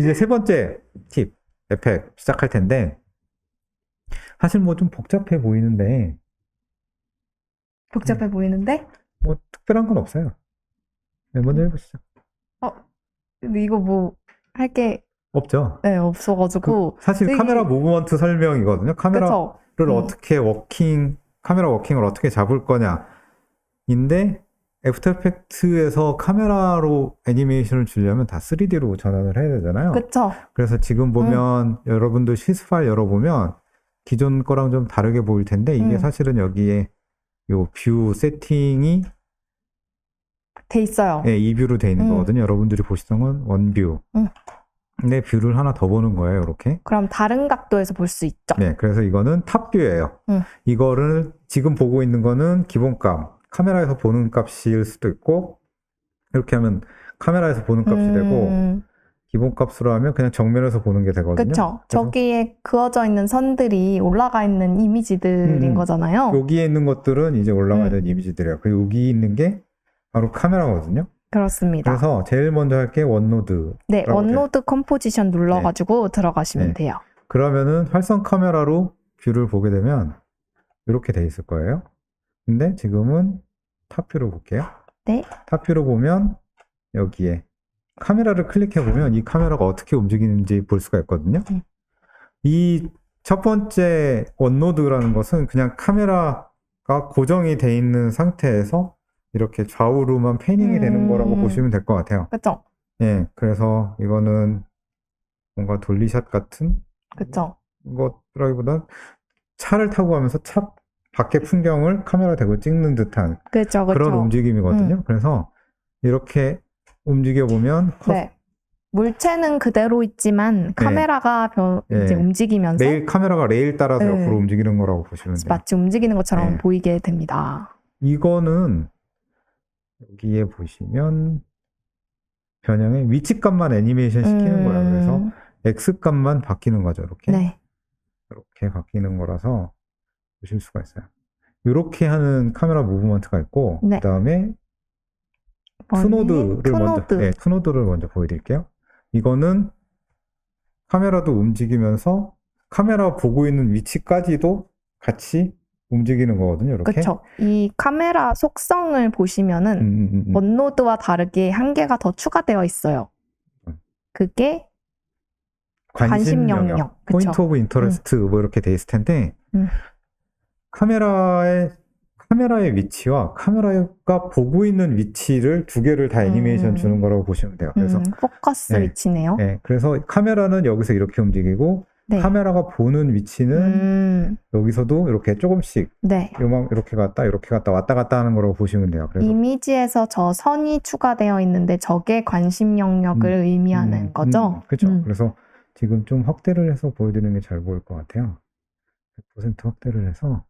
이제 세 번째 팁, 에펙 시작할 텐데, 사실 뭐 좀 복잡해 보이는데, 복잡해 보이는데? 뭐 특별한 건 없어요. 네, 먼저 해보시죠. 근데 이거 뭐 할 게 없죠. 네, 없어가지고. 그 사실 되게- 카메라 무브먼트 설명이거든요. 카메라를 그쵸? 음. 어떻게 워킹, 카메라 워킹을 어떻게 잡을 거냐 인데, 애프터 에펙트에서 카메라로 애니메이션을 주려면 다 3D로 전환을 해야 되잖아요. 그쵸? 그래서 지금 보면 여러분들 시스 파일 열어보면 기존 거랑 좀 다르게 보일 텐데 이게 음. 사실은 여기에 요 뷰 세팅이 돼 있어요. 예, 이 뷰로 돼 있는 음. 거거든요. 여러분들이 보시던 건 원뷰. 음. 근데 뷰를 하나 더 보는 거예요, 이렇게. 그럼 다른 각도에서 볼 수 있죠. 네, 그래서 이거는 탑뷰예요. 음. 이거를 지금 보고 있는 거는 기본값, 카메라에서 보는 값일 수도 있고 이렇게 하면 카메라에서 보는 값이 되고 음, 기본 값으로 하면 그냥 정면에서 보는 게 되거든요. 그래서 저기에 그어져 있는 선들이 올라가 있는 이미지들인 음, 거잖아요. 여기에 있는 것들은 이제 올라가야 음. 되는 이미지들이에요. 그 여기 있는 게 바로 카메라거든요. 그렇습니다. 그래서 제일 먼저 할 게 원노드. 네, 원로드 컴포지션 눌러가지고 들어가시면 네. 돼요. 그러면은 활성 카메라로 뷰를 보게 되면 이렇게 돼 있을 거예요. 근데 지금은 탑뷰로 볼게요. 네. 탑뷰로 보면 여기에 카메라를 클릭해 보면 이 카메라가 어떻게 움직이는지 볼 수가 있거든요. 음. 이첫 번째 원노드라는 것은 그냥 카메라가 고정이 돼 있는 상태에서 이렇게 좌우로만 패닝이 되는 음. 거라고 보시면 될 것 같아요. 그쵸? 예, 그래서 이거는 뭔가 돌리샷 같은 그쵸? 것라기보다 차를 타고 가면서 차 밖의 풍경을 카메라 대고 찍는 듯한 그쵸, 그쵸? 그런 움직임이거든요. 그래서 이렇게 움직여 보면 네. 물체는 그대로 있지만 카메라가 변- 네. 이제 움직이면서 레일 카메라가 레일 따라서 네. 옆으로 움직이는 거라고 보시면 돼요. 마치 움직이는 것처럼 네. 보이게 됩니다. 이거는 여기에 보시면 변형의 위치값만 애니메이션 시키는 거예요. 그래서 음, X값만 바뀌는 거죠. 이렇게. 네. 이렇게 바뀌는 거라서 보실 수가 있어요. 이렇게 하는 카메라 무브먼트가 있고 네. 그다음에 투노드를 먼저 투노드. 네, 투노드를 먼저 보여드릴게요. 이거는 카메라도 움직이면서 카메라 보고 있는 위치까지도 같이 움직이는 거거든요. 이렇게. 그쵸. 이 카메라 속성을 보시면은 음, 음, 음, 음. 원노드와 다르게 한 개가 더 추가되어 있어요. 음. 그게 관심 관심 영역, 영역. 포인트. 오브 인터레스트 뭐 이렇게 돼 있을 텐데 음. 카메라의 카메라의 위치와 카메라가 보고 있는 위치를 두 개를 다 애니메이션 음. 주는 거라고 보시면 돼요. 그래서 음, 포커스 네. 위치네요. 네, 그래서 카메라는 여기서 이렇게 움직이고 네. 카메라가 보는 위치는 음, 여기서도 이렇게 조금씩 네. 요만 이렇게 갔다 이렇게 갔다 왔다 갔다 하는 거라고 보시면 돼요. 그래서 이미지에서 저 선이 추가되어 있는데 저게 관심 영역을 음, 의미하는 음, 거죠. 그렇죠. 음. 그래서 지금 좀 확대를 해서 보여드리는 게 잘 보일 것 같아요. 100% 확대를 해서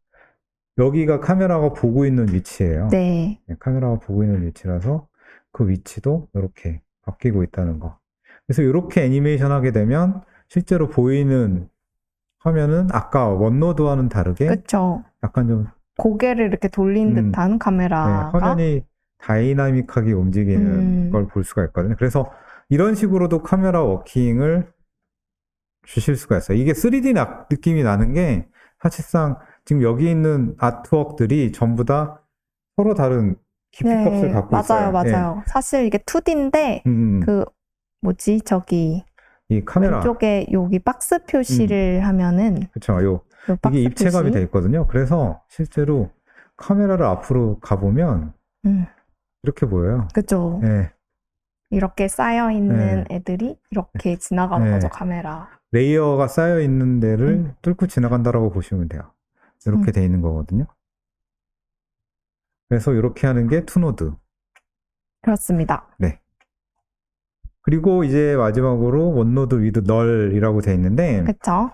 여기가 카메라가 보고 있는 위치예요. 네. 네, 카메라가 보고 있는 위치라서 그 위치도 이렇게 바뀌고 있다는 거. 그래서 이렇게 애니메이션 하게 되면 실제로 보이는 화면은 아까 원노드와는 다르게 그쵸. 약간 좀 고개를 이렇게 돌린 음. 듯한 네, 카메라가 화면이 다이나믹하게 움직이는 음. 걸볼 수가 있거든요. 그래서 이런 식으로도 카메라 워킹을 주실 수가 있어요. 이게 3D 나- 느낌이 나는 게 사실상 지금 여기 있는 아트웍들이 전부 다 서로 다른 깊이 값을 갖고 네, 맞아요, 있어요. 맞아요. 사실 이게 2D인데 예. 음, 음. 그 뭐지 저기 이 카메라 왼쪽에 여기 박스 표시를 하면은 그렇죠. 요 요 이게 입체감이 표시. 돼 있거든요. 그래서 실제로 카메라를 앞으로 가보면 음, 이렇게 보여요. 그죠. 예. 이렇게 쌓여 있는 네. 애들이 이렇게 지나가는 네. 거죠 카메라. 레이어가 쌓여 있는 데를 음. 뚫고 지나간다라고 보시면 돼요. 이렇게 음. 돼 있는 거거든요. 그래서 이렇게 하는 게 투노드. 그렇습니다. 그리고 이제 마지막으로 원노드 위드 널이라고 돼 있는데 그쵸?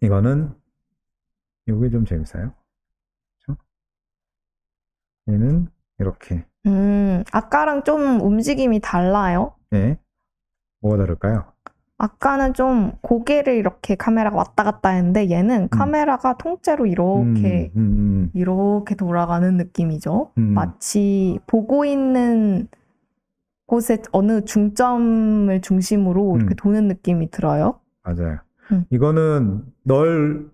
이거는 이게 좀 재밌어요. 그렇죠? 얘는 이렇게 음, 아까랑 좀 움직임이 달라요. 예. 뭐가 다를까요? 아까는 좀 고개를 이렇게 카메라가 왔다 갔다 했는데 얘는 카메라가 통째로 이렇게 음, 음, 이렇게 돌아가는 느낌이죠. 음, 음. 마치 보고 있는 곳에 어느 중점을 중심으로 이렇게 음. 도는 느낌이 들어요. 맞아요. 음. 이거는 널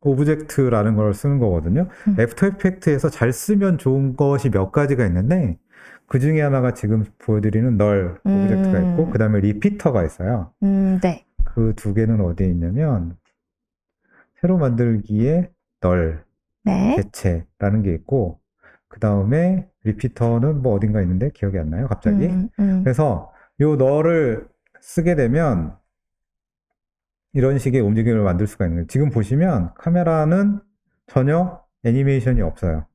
오브젝트라는 걸 쓰는 거거든요. 음. 애프터 이펙트에서 잘 쓰면 좋은 것이 몇 가지가 있는데 그 중에 하나가 지금 보여드리는 널 오브젝트가 음. 있고 그 다음에 리피터가 있어요. 음, 네. 그 두 개는 어디에 있냐면 새로 만들기에 널 네. 개체라는 게 있고 그 다음에 리피터는 뭐 어딘가 있는데 기억이 안 나요 갑자기 음, 음. 그래서 요 널을 쓰게 되면 이런 식의 움직임을 만들 수가 있는 거예요 지금 보시면 카메라는 전혀 애니메이션이 없어요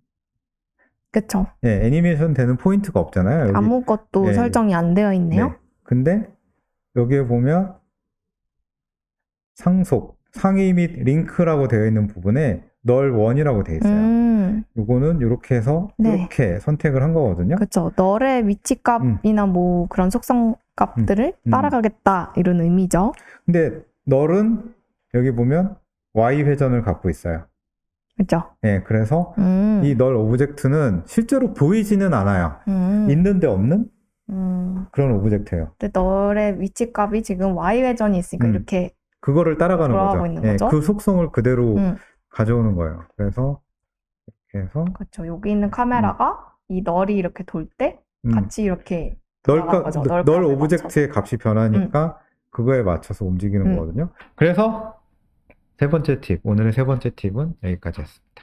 그쵸. 예, 애니메이션 되는 포인트가 없잖아요 여기 아무것도 네. 설정이 안 되어 있네요. 네. 근데 여기에 보면 상속 상위 및 링크라고 되어 있는 부분에 널 원이라고 되어 있어요 음, 요거는 이렇게 해서 네. 이렇게 선택을 한 거거든요. 그쵸. 널의 위치 값이나 뭐 그런 속성 값들을 음. 따라가겠다 이런 의미죠. 근데 널은 여기 보면 Y 회전을 갖고 있어요. 그죠? 예, 그래서 음, 이널 오브젝트는 실제로 보이지는 않아요. 음, 있는데 없는 음. 그런 오브젝트예요. 근데 널의 위치 값이 지금 Y 회전이 있으니까 음. 이렇게 그거를 따라가는 거죠. 있는 예, 거죠? 그 속성을 그대로 음. 가져오는 거예요. 그래서 이렇게 해서 그렇죠. 여기 있는 카메라가 이 널이 이렇게 돌때 음, 같이 이렇게 널, 돌아가는 값- 거죠. 널널 오브젝트의 값이 변하니까 그거에 맞춰서 움직이는 음. 거거든요. 그래서 세 번째 팁, 오늘의 세 번째 팁은 여기까지였습니다.